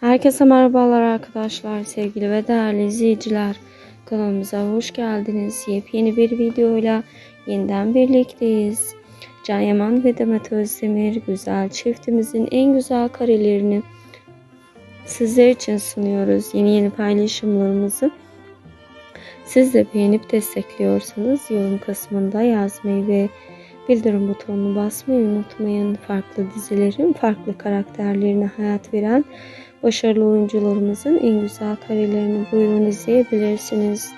Herkese merhabalar arkadaşlar, sevgili ve değerli izleyiciler. Kanalımıza hoş geldiniz. Yepyeni bir videoyla yeniden birlikteyiz. Can Yaman ve Demet Özdemir güzel çiftimizin en güzel karelerini sizler için sunuyoruz. Yeni yeni paylaşımlarımızı siz de beğenip destekliyorsanız yorum kısmında yazmayı ve bildirim butonunu basmayı unutmayın. Farklı dizilerin farklı karakterlerine hayat veren başarılı oyuncularımızın en güzel karelerini buyurun izleyebilirsiniz.